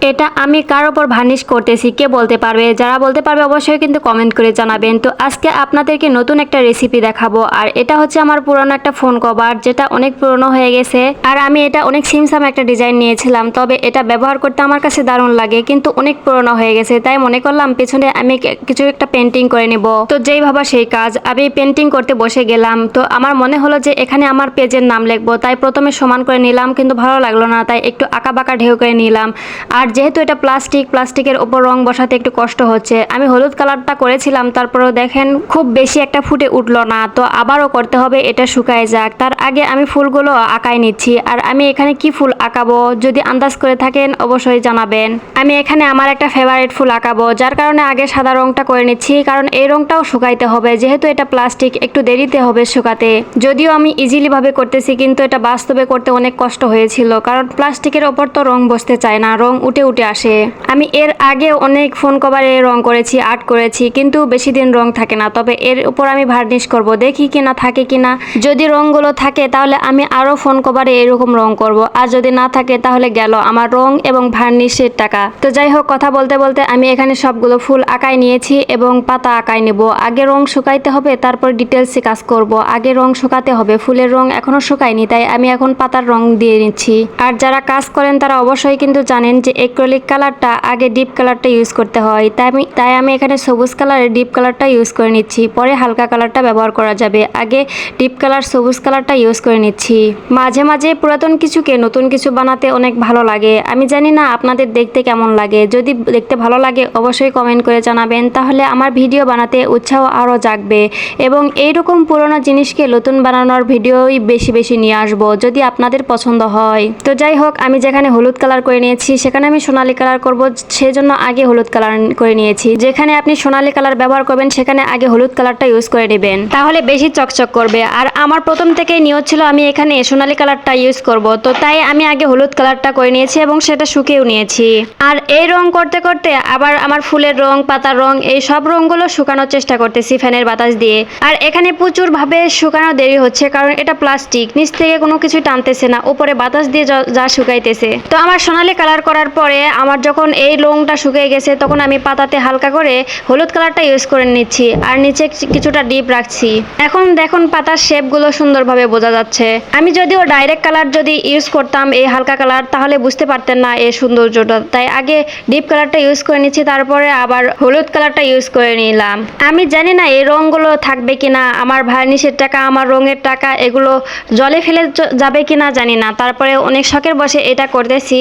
এটা আমি কার ওপর ভার্নিশ করতেছি? কে বলতে পারবে? যারা বলতে পারবে অবশ্যই কিন্তু কমেন্ট করে জানাবেন। তো আজকে আপনাদেরকে নতুন একটা রেসিপি দেখাবো। আর এটা হচ্ছে আমার পুরনো একটা ফোন কভার যেটা অনেক পুরনো হয়ে গেছে। আর আমি এটা অনেক সিমসাম একটা ডিজাইন নিয়েছিলাম, তবে এটা ব্যবহার করতে আমার কাছে দারুণ লাগে, কিন্তু অনেক পুরনো হয়ে গেছে। তাই মনে করলাম পেছনে আমি কিছু একটা পেন্টিং করে নিব। তো যেই ভাবা সেই কাজ, আমি পেন্টিং করতে বসে গেলাম। তো আমার মনে হলো যে এখানে আমার পেজের নাম লিখব, তাই প্রথমে সমান করে নিলাম, কিন্তু ভালো লাগল না, তাই একটু আঁকা বাঁকা ঢেউ করে নিলাম। আর যেহেতু এটা প্লাস্টিক, প্লাস্টিকের ওপর রং বসাতে একটু কষ্ট হচ্ছে, আমি হলুদ কালারটা করেছিলাম, তারপরেও দেখেন খুব বেশি একটা ফুটে উঠল না, তো আবারও করতে হবে, এটা শুকায় যাক। তার আগে আমি ফুলগুলো আঁকাই নিচ্ছি, আর আমি এখানে কি ফুল আঁকাবো, যদি আন্দাজ করে থাকেন অবশ্যই জানাবেন। আমি এখানে আমার একটা ফেভারিট ফুল আঁকাবো, যার কারণে আগে সাদা রংটা করে নিচ্ছি, কারণ এই রংটাও শুকাইতে হবে, যেহেতু এটা প্লাস্টিক, একটু দেরিতে হবে শুকাতে। যদিও আমি ইজিলিভাবে করতেছি, কিন্তু এটা বাস্তবে করতে অনেক কষ্ট হয়েছিল, কারণ প্লাস্টিকের ওপর তো রং বসতে চায় না, রং উঠে উঠে আসে। আমি এর আগে অনেক ফোন কভারে রং করেছি, আর্ট করেছি, কিন্তু বেশি দিন রং থাকে না। তবে এর উপর আমি ভার্নিশ করব, দেখি কিনা থাকে কিনা। যদি রংগুলো থাকে, তাহলে আমি আরও ফোন কভারে এরকম রং করব। আর যদি না থাকে, তাহলে গেল আমার রং এবং ভার্নিশের টাকা। তো যাই হোক, কথা বলতে বলতে আমি এখানে সবগুলো ফুল আঁকায় নিয়েছি এবং পাতা আঁকায় নেব। আগে রং শুকাইতে হবে, তারপর ডিটেলসে কাজ করব। আগে রং শুকাতে হবে, ফুলের রং এখনও শুকায়নি, তাই আমি এখন পাতার রং দিয়ে নিচ্ছি। আর যারা কাজ করেন, তারা অবশ্যই কিন্তু জানেন যে এক্রোলিক কালারটা আগে ডিপ কালারটা ইউজ করতে হয়। তাই আমি তাই আমি এখানে সবুজ কালারের ডিপ কালারটা ইউজ করে নিচ্ছি। পরে হালকা কালারটা ব্যবহার করা যাবে। আগে ডিপ কালার সবুজ কালারটা ইউজ করে নিচ্ছি। মাঝে মাঝে পুরাতন কিছুকে নতুন কিছু বানাতে অনেক ভালো লাগে। আমি জানি না আপনাদের দেখতে কেমন লাগে। যদি দেখতে ভালো লাগে, অবশ্যই কমেন্ট করে জানাবেন। তাহলে আমার ভিডিও বানাতে উৎসাহ আরও জাগবে। এবং এইরকম পুরোনো জিনিসকে নতুন বানানোর ভিডিওই বেশি বেশি নিয়ে আসব, যদি আপনাদের পছন্দ হয়। তো যাই হোক, আমি যেখানে হলুদ কালার করে নিয়েছি, সেখানে আমি সোনালী কালার করব, সেজন্য আগে হলুদ কালার করে নিয়েছি। যেখানে আপনি সোনালী কালার ব্যবহার করবেন, সেখানে আগে হলুদ কালারটা ইউজ করে নেবেন। তাহলে বেশি চকচক করবে। আর আমার প্রথম থেকেই নিয়ত ছিল আমি এখানে সোনালী কালারটা ইউজ করব। তো তাই আমি আগে হলুদ কালারটা করে নিয়েছি এবং সেটা শুকিয়েও নিয়েছি। আর এই রং করতে করতে আবার আমার ফুলের রং, পাতার রং, এই সব রংগুলো শুকানোর চেষ্টা করতেছি ফ্যানের বাতাস দিয়ে। আর এখানে প্রচুর ভাবে শুকানো দেরি হচ্ছে, কারণ এটা প্লাস্টিক। নিচ থেকে কোনো কিছু টানতেছে না, উপরে বাতাস দিয়ে যা শুকাইতেছে। তো আমার সোনালি কালার করার পরে আমার যখন এই রংটা শুকিয়ে গেছে, তখন আমি পাতাতে হালকা করে হলুদ কালারটা ইউজ করে নিচ্ছি আর নিচে কিছুটা ডিপ রাখছি। এখন দেখুন পাতার শেপগুলো সুন্দরভাবে বোঝা যাচ্ছে। আমি যদিও ডাইরেক্ট কালার যদি ইউজ করতাম এই হালকা কালার তাহলে বুঝতে পারতেন না এই সৌন্দর্যটা। তাই আগে ডিপ কালারটা ইউজ করে নিচ্ছি, তারপরে আবার হলুদ কালারটা ইউজ করে নিলাম। আমি জানি না এই রঙগুলো থাকবে কিনা, আমার ভার্নিশের টাকা, আমার রঙের টাকা, এগুলো জলে ফেলে যাবে কিনা জানি না। তারপরে অনেক শখের বসে এটা করতেছি।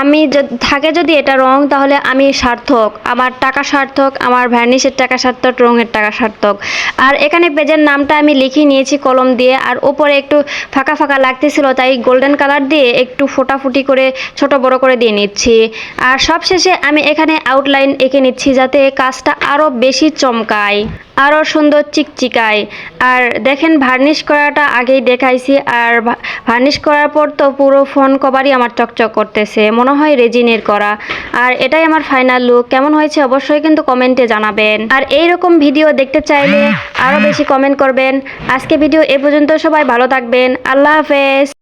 আমি থাকে যদি এটা রং, তাহলে আমি সার্থক। আমার টাকা সার্থক, আমার ভার্নিশের টাকা সার্থক, রঙের টাকা সার্থক। আর এখানে পেজের নামটা আমি লিখে নিয়েছি কলম দিয়ে। আর ওপরে একটু ফাঁকা ফাঁকা লাগতেছিল, তাই গোল্ডেন কালার দিয়ে একটু ফোটাফুটি করে, ছোট বড় করে দিয়ে নিচ্ছি। আর সবশেষে আমি এখানে আউটলাইন এঁকে নিচ্ছি যাতে কাজটা আরও বেশি চমকায়। আরও সুন্দর চিকচিকায়। আর দেখেন ভার্নিশ করাটা আগেই দেখাইছি, আর ভার্নিশ করার পর তো পুরো ফোন কভারই আমার চকচক করতেছে, মনে হয় রেজিনের করা। আর এটাই আমার ফাইনাল লুক কেমন হয়েছে অবশ্যই কিন্তু কমেন্টে জানাবেন। আর এই রকম ভিডিও দেখতে চাইলে আরও বেশি কমেন্ট করবেন। আজকে ভিডিও এ পর্যন্ত সবাই ভালো থাকবেন, আল্লাহ হাফেজ।